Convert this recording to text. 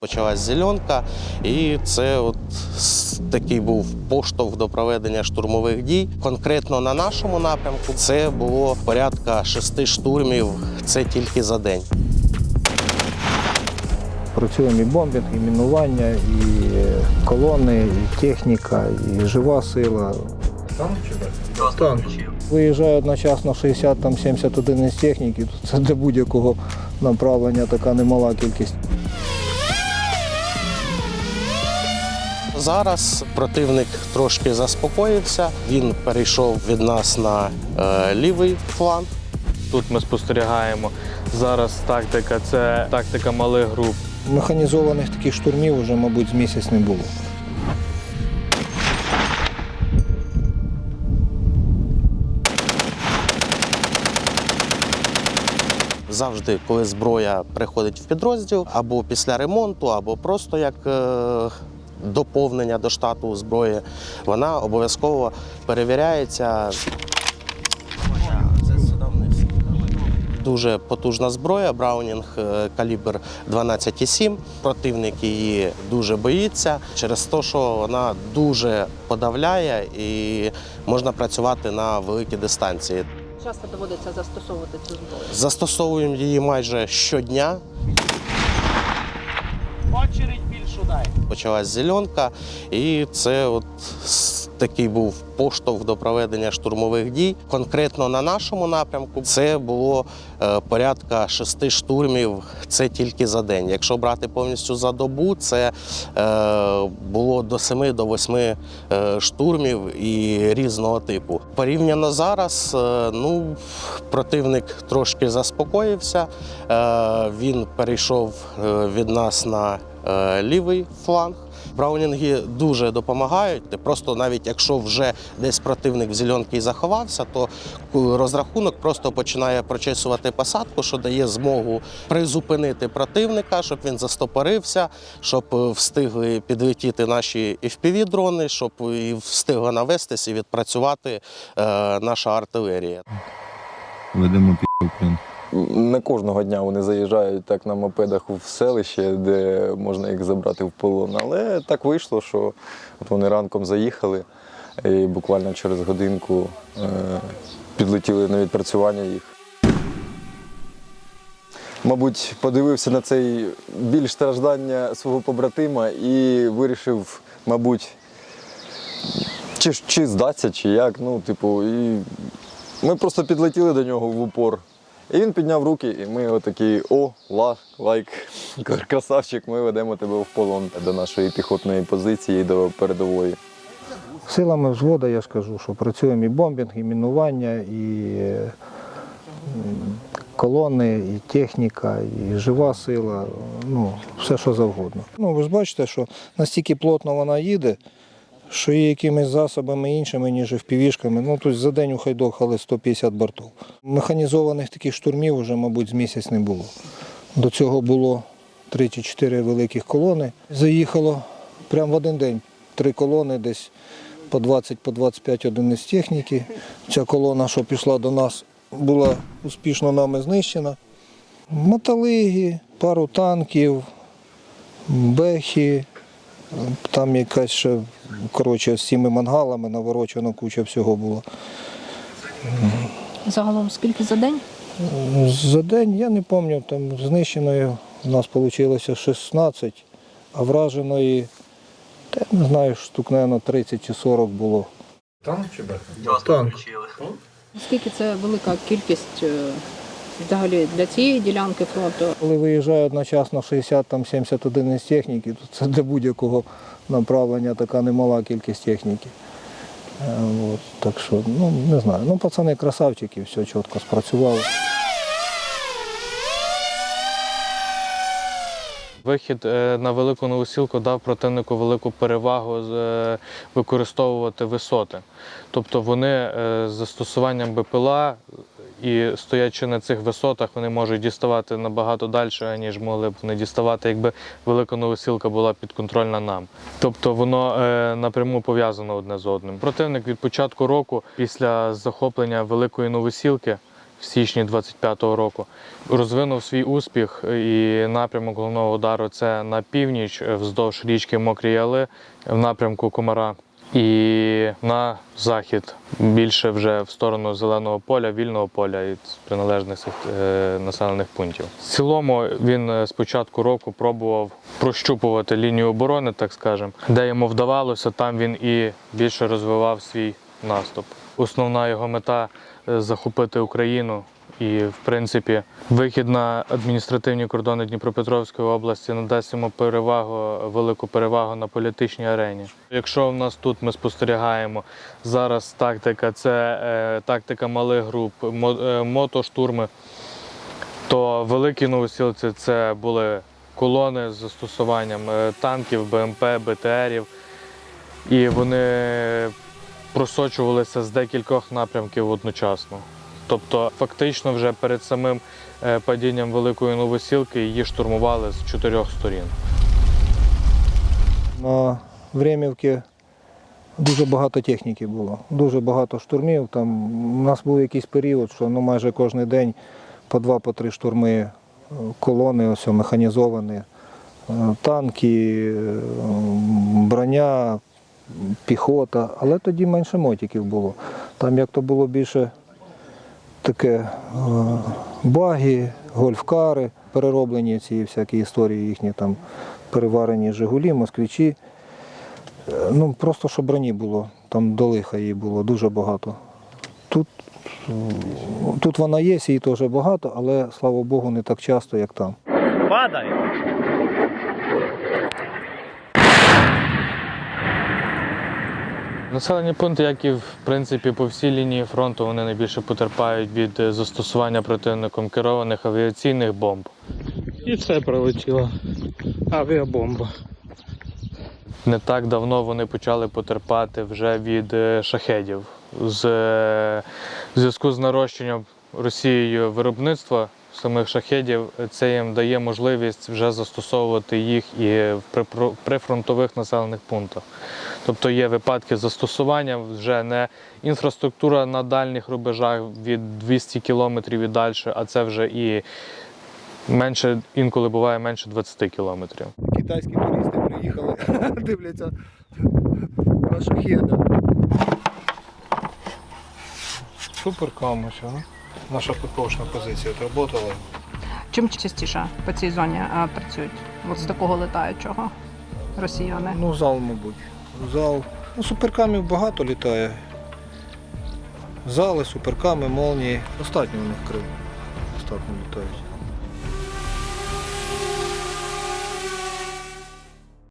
Почалась зеленка, і це от такий був поштовх до проведення штурмових дій. Конкретно на нашому напрямку це було порядка шести штурмів. Це тільки за день. Працюємо і бомбінг, і мінування, і е, колони, і техніка, і жива сила. Танк. Виїжджає одночасно 60-70 одиниць техніки. Це для будь-якого направлення така немала кількість. Зараз противник трошки заспокоївся. Він перейшов від нас на е, лівий фланг. Тут ми спостерігаємо зараз тактика, це тактика малих груп. Механізованих таких штурмів вже, мабуть, з місяць не було. Завжди, коли зброя приходить в підрозділ, або після ремонту, або просто як е, доповнення до штату зброї, вона обов'язково перевіряється. Дуже потужна зброя, Браунінг е, калібр 12,7. Противник її дуже боїться через те, що вона дуже подавляє і можна працювати на великій дистанції. Часто доводиться застосовувати цю зброю. Застосовуємо її майже щодня. Почалась зеленка, і це от такий був поштовх до проведення штурмових дій. Конкретно на нашому напрямку це було е, порядка шести штурмів. Це тільки за день. Якщо брати повністю за добу, це е, було до 7 до 8 е, штурмів і різного типу. Порівняно зараз, ну противник трошки заспокоївся. Він перейшов від нас на лівий фланг. Браунінги дуже допомагають. Просто навіть якщо вже десь противник в зеленки заховався, то розрахунок просто починає прочесувати посадку, що дає змогу призупинити противника, щоб він застопорився, щоб е, встигли підлетіти наші FPV-дрони, щоб і встигла навестись і відпрацювати е, наша артилерія. Ведемо пі Україн. Не кожного дня вони заїжджають так на мопедах в селище, де можна їх забрати в полон. Але так вийшло, що от вони ранком заїхали і буквально через годинку е, підлетіли на відпрацювання їх. Мабуть, подивився на цей біль страждання свого побратима і вирішив, мабуть, чи, чи здатися, чи як. Ну, типу, і ми просто підлетіли до нього в упор. І він підняв руки, і ми отакі о, ла, лайк, красавчик, ми ведемо тебе в полон до нашої піхотної позиції, до передової. Силами взвода я скажу, що працюємо і бомбінг, і мінування, і колони, і техніка, і жива сила, ну, все що завгодно. Ну, ви ж бачите, що настільки плотно вона їде, що і якимись засобами іншими, ніж впівішками. Ну, тобто за день ухайдохали 150 бортів. Механізованих таких штурмів вже, мабуть, з місяць не було. До цього було 3 чи 4 великих колони. Заїхало прямо в один день. Три колони десь по 20 по 25 одиниць техніки. Ця колона, що пішла до нас, була успішно нами знищена. Мотолиги, пару танків, бехи, там якась ще, коротше, з цими мангалами наворочена куча всього було. Загалом скільки за день? За день я не пам'ятаю, там знищеної у нас вийшло 16, а враженої, я не знаю, штук, мабуть, 30 чи 40 було. Танк чи Танк. Наскільки це велика кількість е, взагалі для цієї ділянки фронту? Коли виїжджає одночасно 60-70 одиниць техніки, то це для будь-якого направлення така немала кількість техніки. Е, От, так що, ну не знаю. Ну, пацани красавчики, все чітко спрацювали. Вихід е, на велику новосілку дав противнику велику перевагу е, використовувати висоти. Тобто вони з застосуванням БПЛА і стоячи на цих висотах, вони можуть діставати набагато далі, ніж могли б вони діставати, якби велика новосілка була підконтрольна нам. Тобто воно е, напряму пов'язано одне з одним. Противник від початку року, після захоплення великої новосілки, в січні 25-го року. Розвинув свій успіх і напрямок головного удару це на північ е, вздовж річки Мокрі Яли в напрямку Комара. І на захід більше вже в сторону зеленого поля, вільного поля і приналежних е, населених пунктів. В цілому він е, з початку року пробував прощупувати лінію оборони, так скажемо, де йому вдавалося, там він і більше розвивав свій наступ. Основна його мета е, захопити Україну. І, в принципі, вихід на адміністративні кордони Дніпропетровської області надасть йому перевагу, велику перевагу на політичній арені. Якщо в нас тут ми спостерігаємо зараз тактика, це е, тактика малих груп, мо, е, мотоштурми, то великі новосілці це були колони з застосуванням е, танків, БМП, БТРів. І вони просочувалися з декількох напрямків одночасно. Тобто, фактично, вже перед самим е, падінням великої новосілки її штурмували з чотирьох сторін. На Времівці дуже багато техніки було, дуже багато штурмів. Там у нас був якийсь період, що ну, майже кожен день по два, по три штурми е, колони, ось механізовані, е, танки, броня, піхота. Але тоді менше мотиків було. Там як то було більше таке е, баги, гольфкари, перероблені ці всякі історії їхні там переварені Жигулі, москвичі. Е, Ну, просто що броні було, там до лиха її було дуже багато. Тут, тут вона є, її теж багато, але слава Богу, не так часто, як там. Населені пункти, як і в принципі по всій лінії фронту, вони найбільше потерпають від е, застосування противником керованих авіаційних бомб. І це прилетіла авіабомба. Не так давно вони почали потерпати вже від е, шахедів. З е, зв'язку з нарощенням Росією виробництва самих шахедів, це їм дає можливість вже застосовувати їх і в прифронтових населених пунктах. Тобто є випадки застосування вже не інфраструктура на дальніх рубежах від 200 кілометрів і далі, а це вже і менше, інколи буває менше 20 кілометрів. Китайські туристи приїхали, дивляться на шахеда. Супер камусь, а? Наша ППОшна позиція відработала. Чим частіше по цій зоні працюють? От з такого летаючого росіяни. Ну, зал, мабуть. Зал. Ну, суперкамів багато літає. Зали, суперками, молнії. Достатньо у них крил. Достатньо літають.